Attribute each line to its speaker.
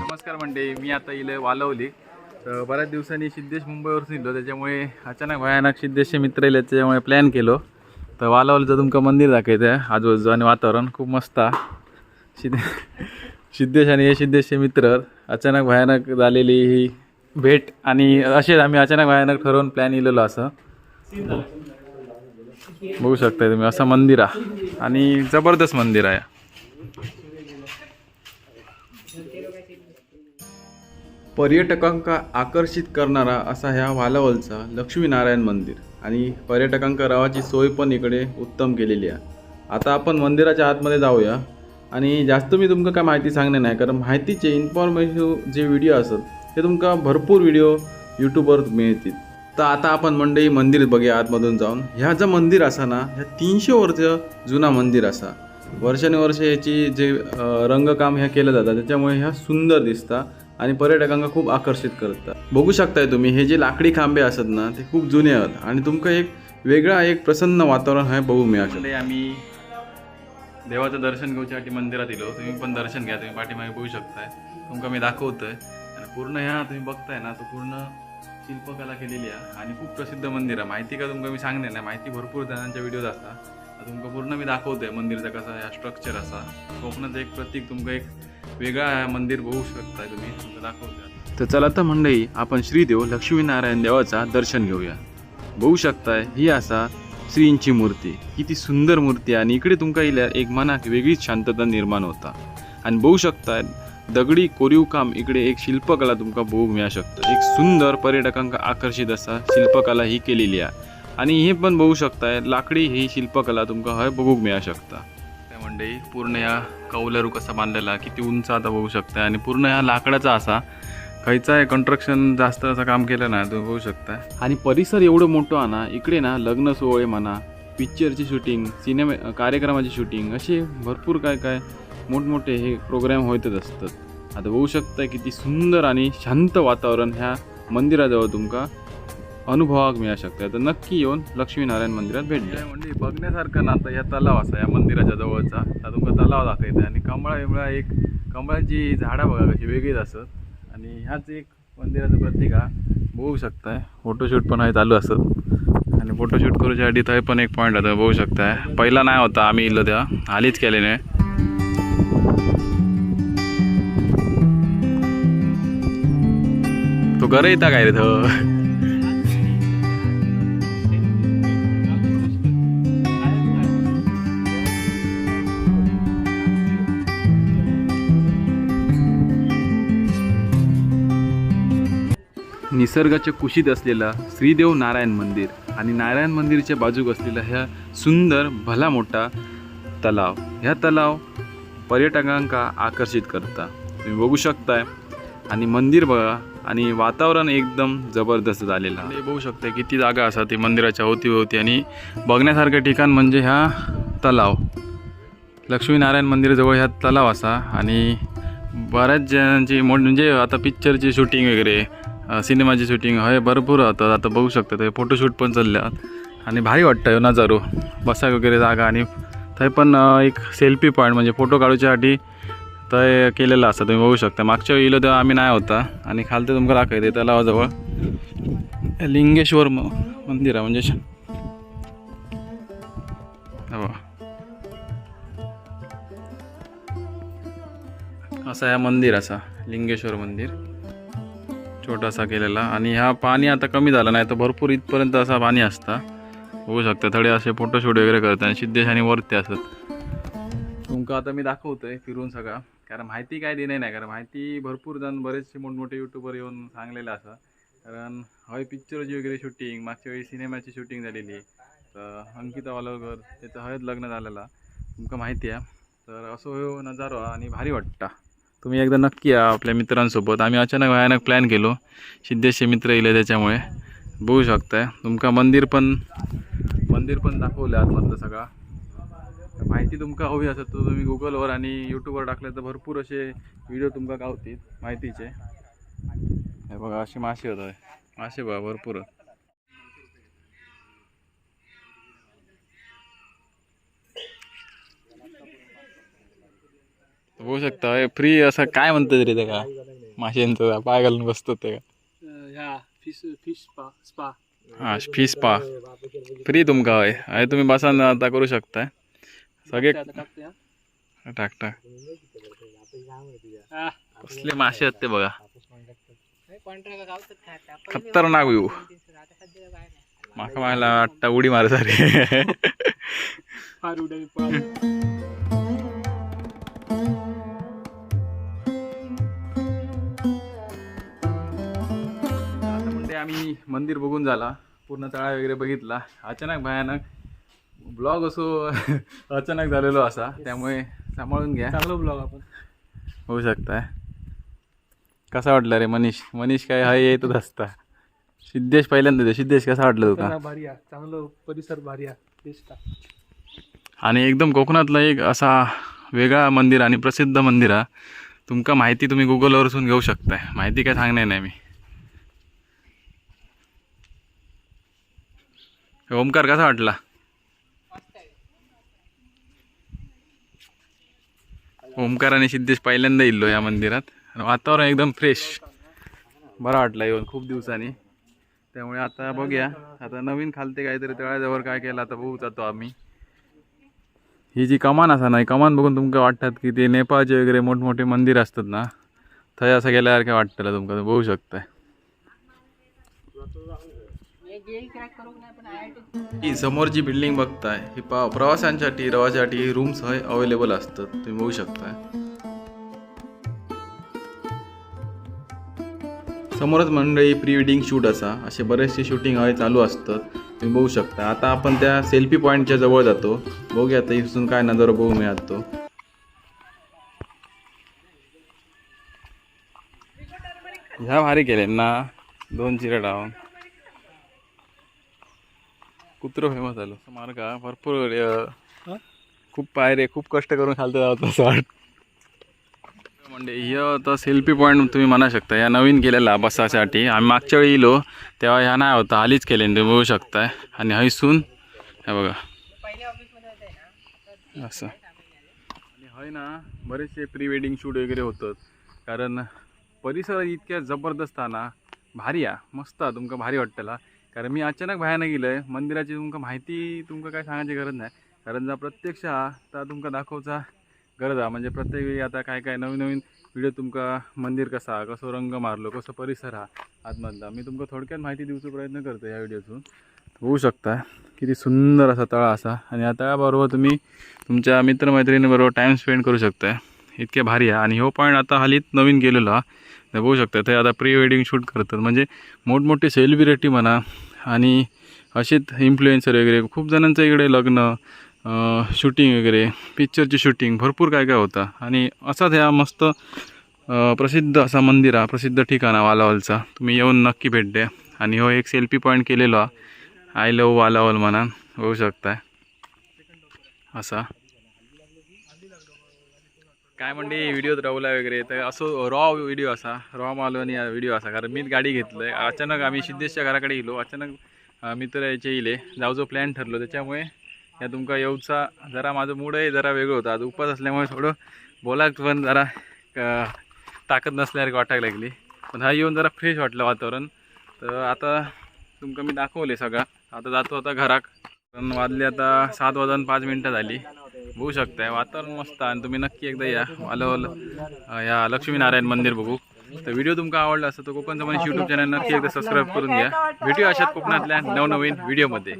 Speaker 1: नमस्कार मंडळी मी आता इले वालवली. तर बऱ्याच दिवसांनी सिद्धेश मुंबईवरून निघलो त्याच्यामुळे अचानक भयानक सिद्धेशचे मित्र येले त्याच्यामुळे प्लॅन केलो. तर वालावलीचं तुमका मंदिर दाखवायचं आहे आजूबाजू आणि वातावरण खूप मस्त आहे. सिद्धे सिद्धेश आणि हे सिद्धेशचे मित्र अचानक भयानक झालेली ही भेट आणि असेच आम्ही अचानक भयानक ठरवून प्लॅन इलेलो असं. बघू शकताय तुम्ही असं मंदिर आहे. आणि जबरदस्त मंदिर आहे. पर्यटकांका आकर्षित करणारा असा ह्या वालावलचा लक्ष्मीनारायण मंदिर. आणि पर्यटकांका रावाची सोय पण इकडे उत्तम केलेली आहे. आता आपण मंदिराच्या आतमध्ये जाऊया. आणि जास्त मी तुमकां काय माहिती सांगणार नाही कारण माहितीचे इन्फॉर्मेटिव्ह जे व्हिडिओ असत ते तुमका भरपूर व्हिडिओ यूट्यूबवर मिळतील. तर आता आपण मंडई मंदिर बघूया आतमधून जाऊन. ह्या जे मंदिर असा ना ह्या तीनशे वर्ष जुना मंदिर असा. वर्षानुवर्ष याची जे रंगकाम ह्या केलं जातं त्याच्यामुळे ह्या सुंदर दिसता आणि पर्यटकांना खूप आकर्षित करतात बघू शकताय तुम्ही हे जे लाकडी खांबे असत ना ते खूप जुने आहेत आणि तुमका एक वेगळा एक प्रसन्न वातावरण हे बघू मिळालं आम्ही देवाचं दर्शन घेऊच्यासाठी मंदिरात येलो तुम्ही पण दर्शन घ्या तुम्ही पाठीमागे बघू शकताय. तुमका मी दाखवतोय. आणि पूर्ण ह्या तुम्ही बघताय ना तो पूर्ण शिल्पकला केलेली आहे. आणि खूप प्रसिद्ध मंदिर आहे. माहिती का तुमका मी सांगणार नाही. माहिती भरपूर जणांच्या व्हिडिओज असतात तुमका पूर्ण मी दाखवतोय मंदिरचा कसा या स्ट्रक्चर असा. कोकणाचं एक प्रतीक तुमका एक वेगळा मंदिर बघू शकता तुम्ही. तुमका दाखवतोय तर चला तर मंडळी आपण श्रीदेव लक्ष्मीनारायण देवाचा दर्शन घेऊया. बघू शकताय ही असा श्रींची मूर्ती. किती सुंदर मूर्ती आहे. आणि इकडे तुमका येयल्यार एक मनाक वेगळीच शांतता निर्माण होता. आणि बघू शकताय दगडी कोरीव काम इकडे एक शिल्पकला तुमका बघूक मिळू शकतं. एक सुंदर पर्यटकांका आकर्षित असा शिल्पकला ही केलेली आहे. आणि हे पण बघू शकताय लाकडी ही शिल्पकला तुमका हय बघूक मिळू शकता. त्या मंडळी पूर्ण ह्या कौलरू कसा बांधलेला किती उंच आता बघू शकताय. आणि पूर्ण ह्या लाकडाचा असा खयचा कंस्ट्रक्शन जास्त असं काम केलं ना तुम्ही बघू शकता आणि परिसर एवढं मोठं आहे ना इकडे ना लग्न सोहळे म्हणा पिक्चरची शूटिंग सिनेमा कार्यक्रमाची शूटिंग असे भरपूर काय काय मोठमोठे हे प्रोग्राम होतच असतात. आता बघू शकता किती सुंदर आणि शांत वातावरण ह्या मंदिराजवळ तुमका अनुभवाक मिळू शकता तर नक्की येऊन लक्ष्मीनारायण मंदिरात भेट द्या म्हणजे बघण्यासारखं ना आता या तलाव असा या मंदिराच्या जवळचा आता तुमका तलाव दाखवत आणि कमळा विमळा एक कमळाची झाडं बघा कशी वेगळीच असत आणि ह्याच एक मंदिराचं प्रतीक हा बघू शकताय फोटोशूट पण आहे चालू असत आणि फोटोशूट करूच्यासाठी थंय पण एक पॉईंट आता बघू शकताय पहिला नाही होता आम्ही इल्लो त्या हालीच केले नाही घर येता काय रे थं निसर्गाच्या कुशीत असलेला श्रीदेव नारायण मंदिर आणि नारायण मंदिरच्या बाजूक असलेला ह्या सुंदर भला मोठा तलाव. ह्या तलाव पर्यटकांका आकर्षित करता. तुम्ही बघू शकताय. आणि मंदिर बघा. आणि वातावरण एकदम जबरदस्त झालेलं आहे. हे बघू शकते किती जागा असा ती मंदिराच्या अवतीभोवती आणि बघण्यासारखं ठिकाण म्हणजे ह्या तलाव. लक्ष्मीनारायण मंदिराजवळ ह्या तलाव असा आणि बऱ्याच जणांची मोठ म्हणजे आता पिक्चरची शूटिंग वगैरे सिनेमाची शूटिंग हे भरपूर होतात आता बघू शकता ते फोटोशूट पण चालल्यात आणि भारी वाटतं नजारो बसाक वगैरे जागा आणि थंय पण एक सेल्फी पॉईंट म्हणजे फोटो काढूच्यासाठी थंय केलेलं असतं. तुम्ही बघू शकता. मागच्या वेळी तेव्हा आम्ही नाही होता. आणि खालतं तुमका दाखवते. तलावाजवळ लिंगेश्वर मंदिर आहे. म्हणजे हो. असा या मंदिर असा. लिंगेश्वर मंदिर. छोटासा केलेला. आणि ह्या पाणी आता कमी झालं. नाही तर भरपूर इथपर्यंत असा पाणी असता. बघू शकता. थोडे असे फोटोशूट वगैरे करतात. आणि सिद्धेश आणि वरती असत तुमका आता मी दाखवतोय. फिरून सगळा. कारण माहिती काय देणे नाही कारण माहिती भरपूर जण बरेचसे मोठमोठे युट्यूबर येऊन सांगलेले असं. कारण हय पिक्चरची वगैरे शूटिंग मागच्या वेळी सिनेमाची शूटिंग झालेली. तर अंकिता वालवकर त्याचं हयच लग्न झालेला. तुमका माहिती आहे. तर असो हो नजारो आणि भारी वाटता. तुम्ही एकदा नक्की या आपल्या मित्रांसोबत. आम्ही अचानक भयानक प्लॅन केलो. सिद्धेशचे मित्र येले त्याच्यामुळे. बघू शकताय. तुमका मंदिर पण मंदिर पण दाखवलं आतमधलं सगळा. माहिती तुमका हवी असत तर तुम्ही गुगलवर आणि यूट्यूबवर टाकले तर भरपूर असे व्हिडिओ तुमका गावतील माहितीचे. हे बघा असे मासे होत आहे. मासे बा भरपूर बघू शकता फ्री असं काय म्हणतात रे ते का? माशांचं पाय घालून बसतो ते का?
Speaker 2: फिश फिश स्पा स्पा
Speaker 1: हा फिश पा फ्री तुमका हय. आहे तुम्ही बसा ना आता करू शकता सगळे
Speaker 2: टाकते
Speaker 1: टाक टाक. कसले मासे आहेत ते बघा. खतरनाक
Speaker 3: नाही.
Speaker 1: माका मला वाटतं उडी मार सारे
Speaker 2: फार.
Speaker 1: आम्ही मंदिर बघून झाला. पूर्ण तळा वगैरे बघितला. अचानक भयानक ब्लॉग असो अचानक झालेलो असा त्यामुळे सांभाळून घ्या.
Speaker 2: चांगलं ब्लॉग आपण.
Speaker 1: होऊ शकताय. कसा वाटला रे मनीष? मनीष काय हा येतच असता. सिद्धेश पहिल्यांदा येतो. सिद्धेश कसा वाटलं
Speaker 2: चांगला भारी आहे. चांगलं परिसर भारी आहे. आहे.
Speaker 1: आणि एकदम कोकणातलं एक असा वेगळा मंदिर आणि प्रसिद्ध मंदिर हा. तुमका माहिती तुम्ही गुगलवरसून घेऊ शकताय. माहिती काय सांगणार नाही मी. ओमकार कसा वाटला? ओमकार आणि सिद्धेश पहिल्यांदा इल्लो या मंदिरात. वातावरण एकदम फ्रेश बरं वाटलं येऊन खूप दिवसांनी. त्यामुळे आता बघूया. आता नवीन खालते काहीतरी तळ्याजवळ काय केलं आता बघू जातो आम्ही. ही जी कमान असा नाही कमान बघून तुमका वाटतात की ते नेपाळचे वगैरे मोठमोठे मंदिर असतात ना? थंय असं गेल्यासारखं वाटतं तुमका बघू शकताय. ही समोरची बिल्डिंग बघताय. ही पा प्रवाशांसाठी रवासाठी रूम्स हय अवेलेबल असतात. तुम्ही बघू शकताय. समोरच मंडळी प्री वेडिंग शूट असा. असे बरेचसे शूटिंग हय चालू असतात. तुम्ही बघू शकता आता आपण त्या सेल्फी पॉईंटच्या जवळ जातो. बघूया आता इथून काय नजारा बघू मिळत. तो ह्या भारी केले ना. दोन झिरो डाऊन कुत्रो फेमस झालो. मार्ग हा भरपूर अ, खूप पायरे खूप कष्ट करून खालतं जावं असं वाट म्हणजे ह्य आता सेल्फी पॉईंट तुम्ही म्हणा शकता या नवीन केलेला बसासाठी. आम्ही मागच्या वेळी येलो तेव्हा ह्या नाही होता हालीच केले तुम्ही बघू शकताय. आणि हैसून हे बघा. असं. आणि हय ना बरेचसे प्री वेडिंग शूट वगैरे होतात. कारण परिसर इतक्या जबरदस्त हा ना भारी हा मस्त हा तुमका भारी वाटतला कारण मी अचानक बाहेर गेलो आहे मंदिराची तुमका माहिती तुमका काय सांगायची गरज नाही. कारण जर प्रत्यक्ष आता तर तुमका दाखवचा गरज हा. म्हणजे प्रत्येक वेळी आता काय काय नवीन नवीन व्हिडिओ तुमका मंदिर कसा हा, कसं रंग मारलो कसं परिसर हा आतमधला. मी तुमका थोडक्यात माहिती दिवचो प्रयत्न करतो ह्या व्हिडिओतून होऊ शकता किती सुंदर असा तळा असा. आणि या तळ्याबरोबर तुम्ही तुमच्या मित्रमैत्रिणीबरोबर टाईम स्पेंड करू शकता इतके भारी आहे आणि हो पॉईंट आता हालीत नवीन गेलेलो हा. बघू शकता ते आता प्री वेडिंग शूट करतात. म्हणजे मोठमोठे सेलिब्रिटी म्हणा आणि असेच इन्फ्लुएन्सर वगैरे खूप जणांचं इकडे लग्न शूटिंग वगैरे पिक्चरची शूटिंग भरपूर काय काय होतं. आणि असाच ह्या मस्त प्रसिद्ध असा मंदिर हा प्रसिद्ध ठिकाण आहे वालावलचा. तुम्ही येऊन नक्की भेट द्या. आणि हो एक सेल्फी पॉईंट केलेलो आय लव वालावल म्हणा. होऊ शकताय. असा. काय म्हणते व्हिडिओत राहूला वगैरे तर असो रॉ व्हिडिओ असा रॉ मालवणी व्हिडिओ असा कारण मीच गाडी घेतलं आहे अचानक आम्ही सिद्धेशच्या घराकडे गेलो. अचानक मित्र याचे इले. जाऊचो प्लॅन ठरलो त्याच्यामुळे या तुमका येऊचा जरा माझं मूडही जरा वेगळं होतं. आज उपास असल्यामुळे थोडं बोलाक पण जरा ताकद नसल्यासारखी वाटायला लागली. पण हा येऊन जरा फ्रेश वाटलं वातावरण. तर आता तुमका मी दाखवले सगळा. आता जातो आता घराक. पण वाजले आता सात वाजून पाच मिनटं झाली. बघू शकताय. वातावरण मस्त आणि तुम्ही नक्की एकदा या. वालवल या लक्ष्मीनारायण मंदिर बघू. तर व्हिडिओ तुमका आवडला असं तर कोकणचं मनीष यूट्यूब चॅनल नक्की एकदा सबस्क्राईब करून घ्या. भेटूया अशात कोकणातल्या नवनवीन व्हिडिओमध्ये.